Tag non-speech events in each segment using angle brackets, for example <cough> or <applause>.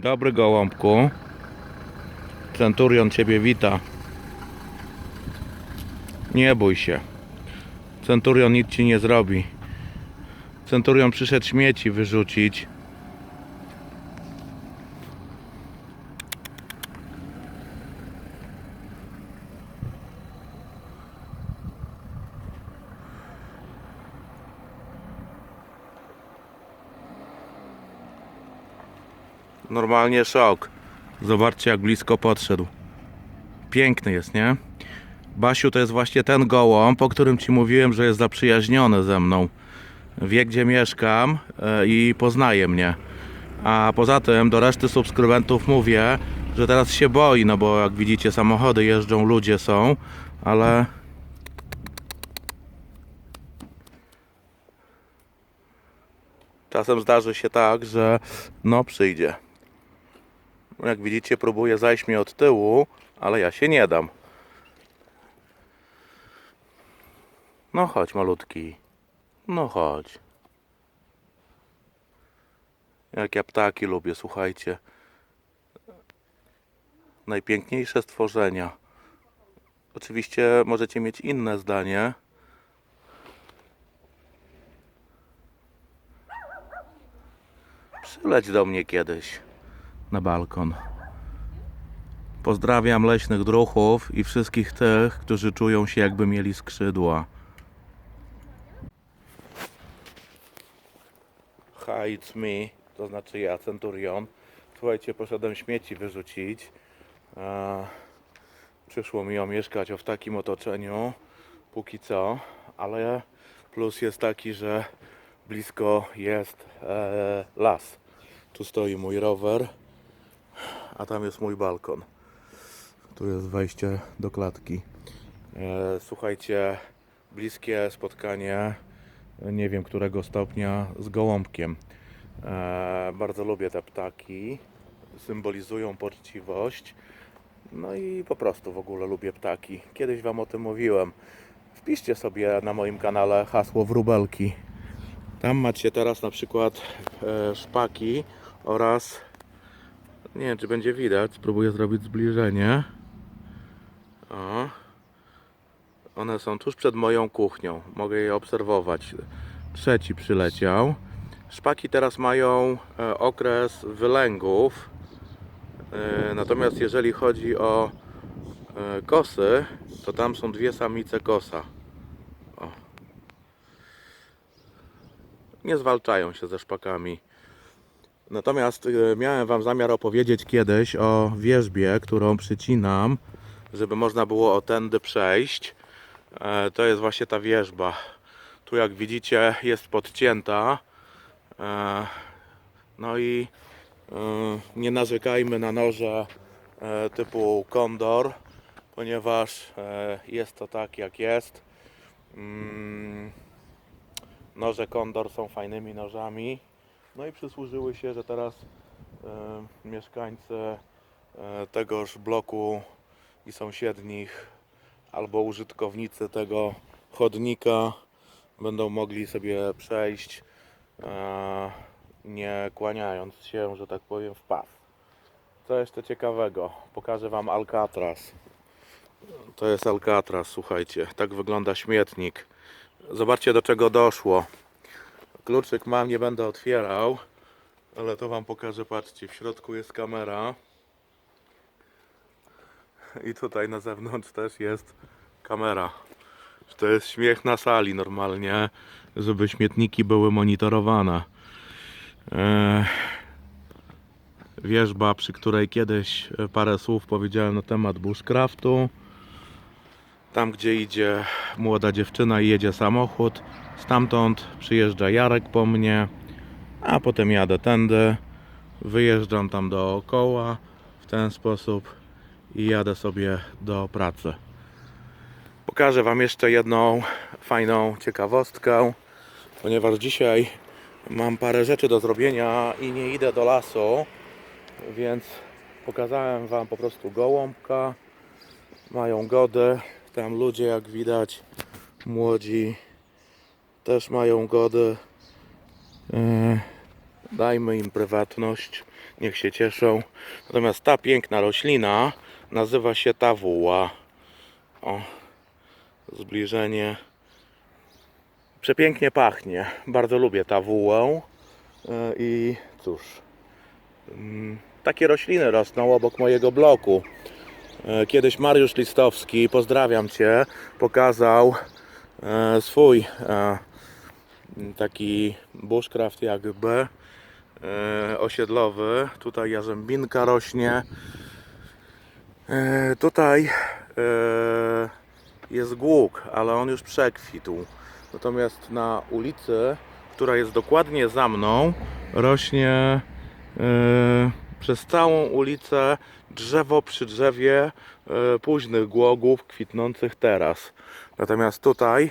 Dobry gołąbku. Centurion ciebie wita. Nie bój się. Centurion nic ci nie zrobi. Centurion przyszedł śmieci wyrzucić. Normalnie szok. Zobaczcie jak blisko podszedł. Piękny jest, nie? Basiu to jest właśnie ten gołąb, o którym ci mówiłem, że jest zaprzyjaźniony ze mną. Wie gdzie mieszkam e, i poznaje mnie. A poza tym do reszty subskrybentów mówię, że teraz się boi, no bo jak widzicie samochody jeżdżą, ludzie są, ale czasem zdarzy się tak, że no przyjdzie. Jak widzicie próbuje zajść mnie od tyłu, ale ja się nie dam. No chodź malutki. No chodź. Jak ja ptaki lubię, słuchajcie. Najpiękniejsze stworzenia. Oczywiście możecie mieć inne zdanie. Przyleć do mnie kiedyś na balkon. Pozdrawiam leśnych druchów i wszystkich tych, którzy czują się jakby mieli skrzydła. Hi, it's me, to znaczy ja, Centurion. Słuchajcie, poszedłem śmieci wyrzucić. Przyszło mi omieszkać o w takim otoczeniu, póki co, ale plus jest taki, że blisko jest e, las. Tu stoi mój rower, a tam jest mój balkon. Tu jest wejście do klatki. E, słuchajcie, bliskie spotkanie, nie wiem którego stopnia, z gołąbkiem. E, bardzo lubię te ptaki, symbolizują poczciwość. No i po prostu w ogóle lubię ptaki. Kiedyś Wam o tym mówiłem. Wpiszcie sobie na moim kanale hasło wróbelki. Tam macie teraz na przykład e, szpaki oraz nie wiem czy będzie widać, spróbuję zrobić zbliżenie. O. One są tuż przed moją kuchnią. Mogę je obserwować. Trzeci przyleciał. Szpaki teraz mają e, okres wylęgów. E, Natomiast jeżeli chodzi o e, kosy, to tam są dwie samice kosa. O. Nie zwalczają się ze szpakami. Natomiast e, miałem Wam zamiar opowiedzieć kiedyś o wierzbie, którą przycinam, żeby można było tędy przejść. E, To jest właśnie ta wierzba. Tu jak widzicie jest podcięta. E, No i e, nie narzekajmy na noże e, typu kondor, ponieważ jest to tak jak jest. Mm, Noże kondor są fajnymi nożami. No i przysłużyły się, że teraz e, mieszkańcy e, tegoż bloku i sąsiednich albo użytkownicy tego chodnika będą mogli sobie przejść e, nie kłaniając się, że tak powiem, w pas. Co jeszcze ciekawego? Pokażę Wam Alcatraz. To jest Alcatraz, słuchajcie. Tak wygląda śmietnik. Zobaczcie do czego doszło. Kluczyk mam, nie będę otwierał, ale to Wam pokażę. Patrzcie, w środku jest kamera. I tutaj na zewnątrz też jest kamera. To jest śmiech na sali normalnie, żeby śmietniki były monitorowane. Wierzba, przy której kiedyś parę słów powiedziałem na temat bushcraftu. Tam, gdzie idzie młoda dziewczyna i jedzie samochód, stamtąd przyjeżdża Jarek po mnie, a potem jadę tędy, wyjeżdżam tam dookoła w ten sposób i jadę sobie do pracy. Pokażę Wam jeszcze jedną fajną ciekawostkę, ponieważ dzisiaj mam parę rzeczy do zrobienia i nie idę do lasu, więc pokazałem Wam po prostu gołąbka. Mają gody, tam ludzie jak widać, młodzi też mają gody. E, Dajmy im prywatność. niech się cieszą. Natomiast ta piękna roślina nazywa się tawuła. O, zbliżenie. Przepięknie pachnie. Bardzo lubię tawułę. E, I cóż, mm, takie rośliny rosną obok mojego bloku. E, Kiedyś Mariusz Listowski, pozdrawiam Cię, pokazał swój taki bushcraft jakby e, osiedlowy. Tutaj jarzębinka rośnie. E, Tutaj e, jest głuk, ale on już przekwitł. Natomiast na ulicy, która jest dokładnie za mną, rośnie przez całą ulicę drzewo przy drzewie późnych głogów kwitnących teraz. Natomiast tutaj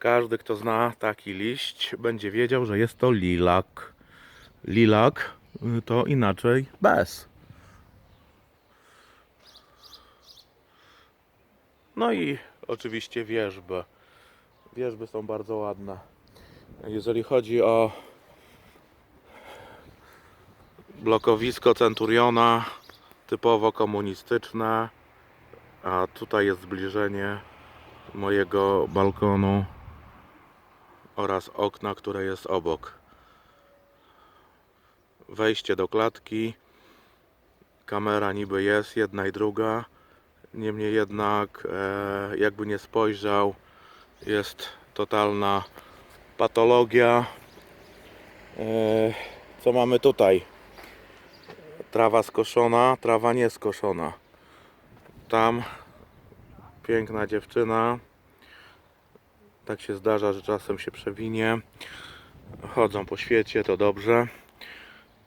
każdy, kto zna taki liść, będzie wiedział, że jest to lilak. Lilak y, to inaczej bez. No i oczywiście wierzby. Wierzby są bardzo ładne. Jeżeli chodzi o blokowisko Centuriona, typowo komunistyczne, a tutaj jest zbliżenie mojego balkonu oraz okna, które jest obok. Wejście do klatki. Kamera niby jest, jedna i druga. Niemniej jednak, e, jakby nie spojrzał, jest totalna patologia. E, co mamy tutaj? Trawa skoszona, trawa nieskoszona. Tam piękna dziewczyna. Tak się zdarza, że czasem się przewinie. Chodzą po świecie, to dobrze.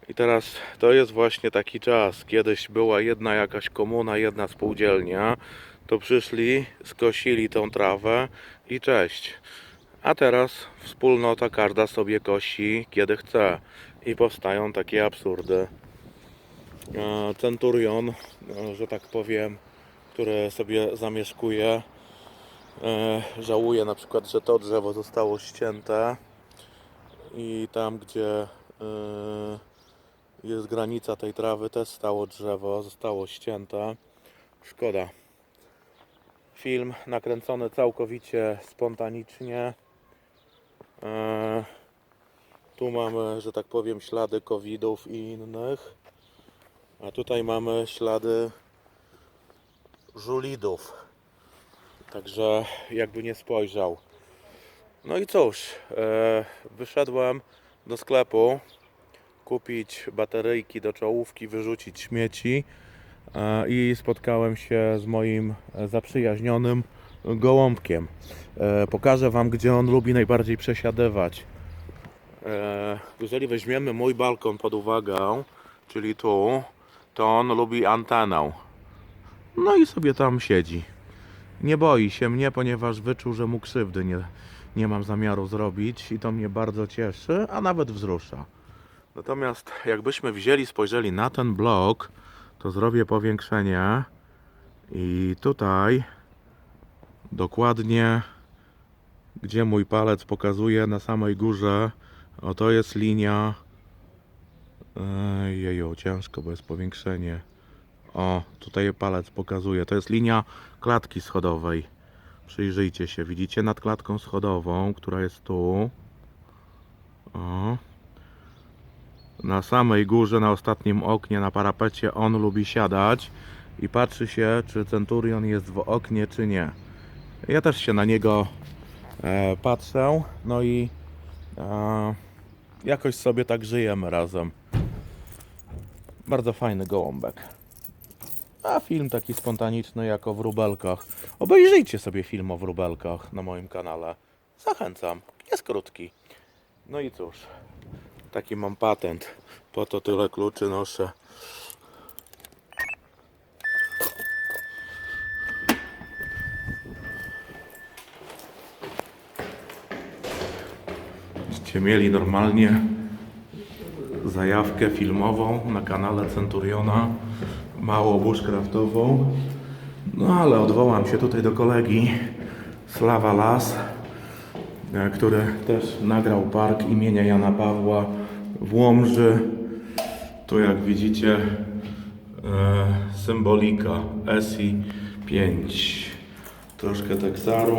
I teraz to jest właśnie taki czas. Kiedyś była jedna jakaś komuna, jedna spółdzielnia. To przyszli, skosili tą trawę i cześć. A teraz wspólnota każda sobie kosi kiedy chce. I powstają takie absurdy. E, Centurion, e, że tak powiem, który sobie zamieszkuje, e, żałuje na przykład, że to drzewo zostało ścięte i tam, gdzie e, jest granica tej trawy, też stało drzewo, zostało ścięte. Szkoda. Film nakręcony całkowicie spontanicznie. E, tu mamy, że tak powiem, ślady covidów i innych. A tutaj mamy ślady żulidów. Także jakby nie spojrzał. No i cóż, e, wyszedłem do sklepu kupić bateryjki do czołówki, wyrzucić śmieci e, i spotkałem się z moim zaprzyjaźnionym gołąbkiem. E, pokażę Wam, gdzie on lubi najbardziej przesiadywać. Jeżeli weźmiemy mój balkon pod uwagę, czyli tu, to on lubi antenę. No i sobie tam siedzi. Nie boi się mnie, ponieważ wyczuł, że mu krzywdy nie, nie mam zamiaru zrobić i to mnie bardzo cieszy, a nawet wzrusza. Natomiast jakbyśmy wzięli, spojrzeli na ten blok, to zrobię powiększenie i tutaj dokładnie gdzie mój palec pokazuje na samej górze, o to jest linia Jeju, ciężko, bo jest powiększenie. O, tutaj palec pokazuje. To jest linia klatki schodowej. Przyjrzyjcie się. Widzicie nad klatką schodową, która jest tu. O. Na samej górze, na ostatnim oknie, na parapecie on lubi siadać i patrzy się, czy Centurion jest w oknie, czy nie. Ja też się na niego e, patrzę. No i e, jakoś sobie tak żyjemy razem. Bardzo fajny gołąbek. A film taki spontaniczny jak o wróbelkach. Obejrzyjcie sobie film o wróbelkach na moim kanale. Zachęcam. Jest krótki. No i cóż. Taki mam patent. Po to tyle kluczy noszę. Byście mieli normalnie zajawkę filmową na kanale Centuriona, mało bushcraftową. No ale odwołam się tutaj do kolegi Slawa Las, e, który też nagrał park imienia Jana Pawła w Łomży. Tu jak widzicie e, symbolika SI 5. Troszkę teksaru.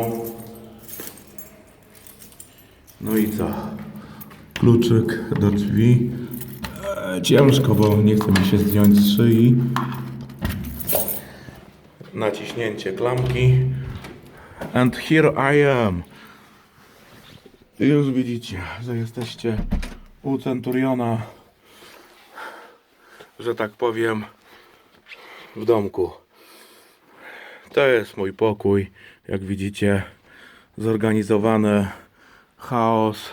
No i co? Kluczyk do drzwi. Ciężko, bo nie chce mi się zdjąć z szyi. Naciśnięcie klamki. And here I am. Już widzicie, że jesteście u Centuriona, że tak powiem, w domku. To jest mój pokój. Jak widzicie, zorganizowany chaos.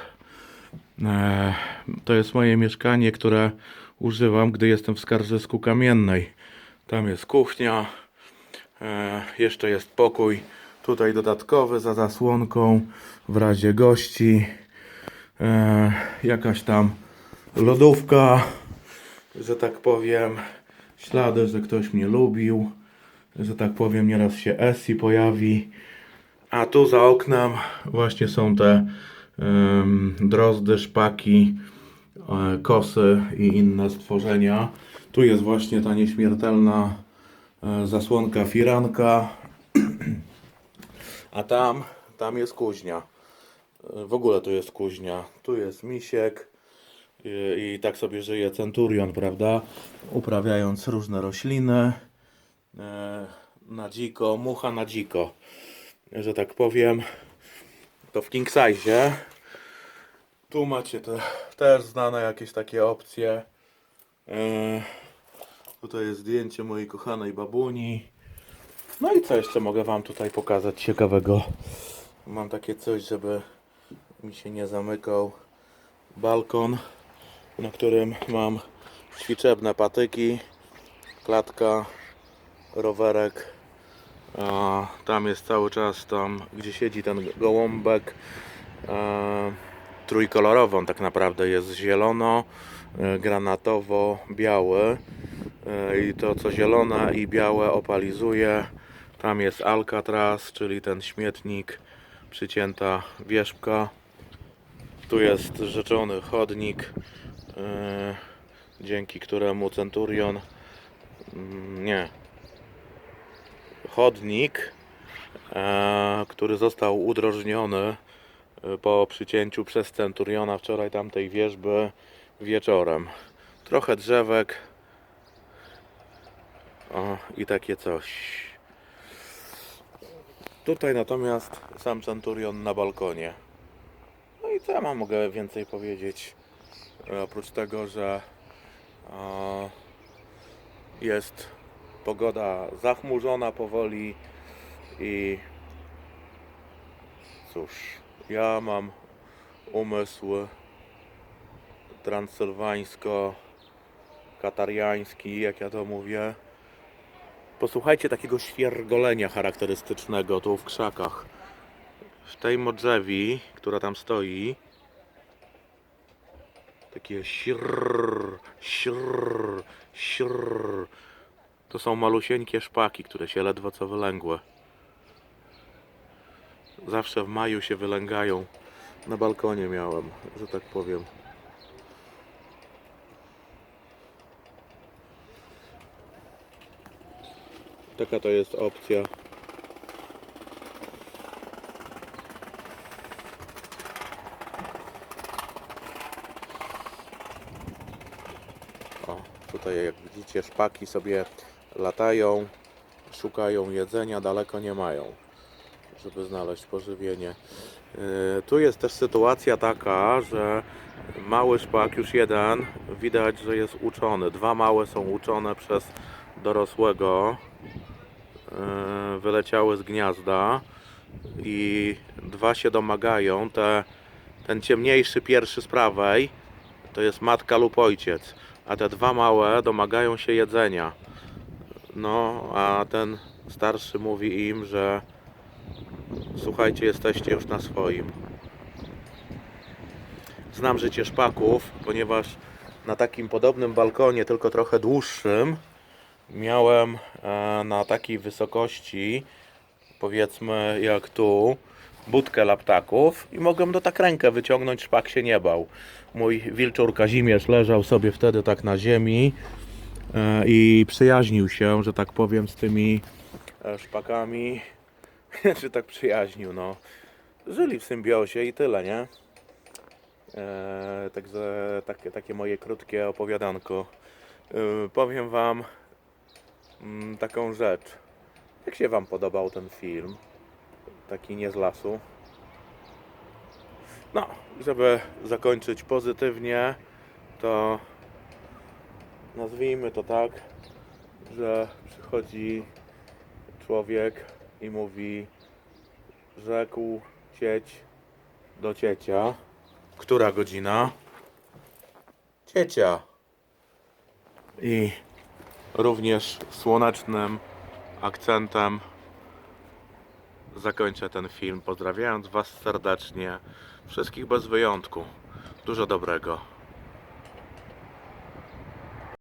E, To jest moje mieszkanie, które używam, gdy jestem w Skarżysku Kamiennej. Tam jest kuchnia, e, jeszcze jest pokój. Tutaj dodatkowy za zasłonką w razie gości. E, Jakaś tam lodówka, że tak powiem. Ślady, że ktoś mnie lubił. Że tak powiem, nieraz się Essi pojawi. A tu za oknem właśnie są te drozdy, szpaki, e, kosy i inne stworzenia. Tu jest właśnie ta nieśmiertelna e, zasłonka firanka. <clears throat> A tam, tam jest kuźnia. E, W ogóle tu jest kuźnia. Tu jest misiek. I, I tak sobie żyje centurion, prawda? Uprawiając różne rośliny. Na dziko, mucha na dziko że tak powiem, to w king size. Tu macie te też znane jakieś takie opcje. E, tutaj jest zdjęcie mojej kochanej babuni. No i co jeszcze mogę Wam tutaj pokazać ciekawego? Mam takie coś, żeby mi się nie zamykał balkon, na którym mam ćwiczebne patyki, klatka, rowerek, tam jest cały czas tam, gdzie siedzi ten gołąbek. E, trójkolorowy on tak naprawdę jest zielono, e, granatowo, biały. E, I to co zielone i białe opalizuje. Tam jest Alcatraz, czyli ten śmietnik, przycięta wierzbka. Tu jest rzeczony chodnik, dzięki któremu Centurion mm, nie, chodnik, e, który został udrożniony e, po przycięciu przez Centuriona wczoraj tamtej wierzby wieczorem. Trochę drzewek o, i takie coś. Tutaj natomiast sam Centurion na balkonie. No i co ja mam mogę więcej powiedzieć? E, Oprócz tego, że e, jest pogoda zachmurzona powoli i cóż, ja mam umysł transylwańsko-katariański, jak ja to mówię. Posłuchajcie takiego świergolenia charakterystycznego tu w krzakach. W tej modrzewi, która tam stoi, takie sirr, sirr, sirr. To są malusieńkie szpaki, które się ledwo co wylęgły. Zawsze w maju się wylęgają. Na balkonie miałem, że tak powiem. Taka to jest opcja. O, tutaj jak widzicie szpaki sobie latają, szukają jedzenia, daleko nie mają, żeby znaleźć pożywienie. Yy, Tu jest też sytuacja taka, że mały szpak, już jeden, widać, że jest uczony. Dwa małe są uczone przez dorosłego, yy, wyleciały z gniazda i dwa się domagają. Te, ten ciemniejszy pierwszy z prawej to jest matka lub ojciec, a te dwa małe domagają się jedzenia. No, a ten starszy mówi im, że słuchajcie, jesteście już na swoim. Znam życie szpaków, ponieważ na takim podobnym balkonie, tylko trochę dłuższym, miałem e, na takiej wysokości, powiedzmy jak tu, budkę laptaków i mogłem do tak rękę wyciągnąć, szpak się nie bał. Mój wilczur Kazimierz leżał sobie wtedy tak na ziemi i przyjaźnił się, że tak powiem, z tymi e, szpakami. <laughs> Czy tak przyjaźnił, no. Żyli w symbiozie i tyle, nie? E, także takie, takie moje krótkie opowiadanko. E, powiem Wam mm, taką rzecz. Jak się Wam podobał ten film? Taki nie z lasu. No, żeby zakończyć pozytywnie, to nazwijmy to tak, że przychodzi człowiek i mówi rzekł cieć do ciecia. Która godzina? Ciecia. I również słonecznym akcentem zakończę ten film, pozdrawiając Was serdecznie, wszystkich bez wyjątku. Dużo dobrego.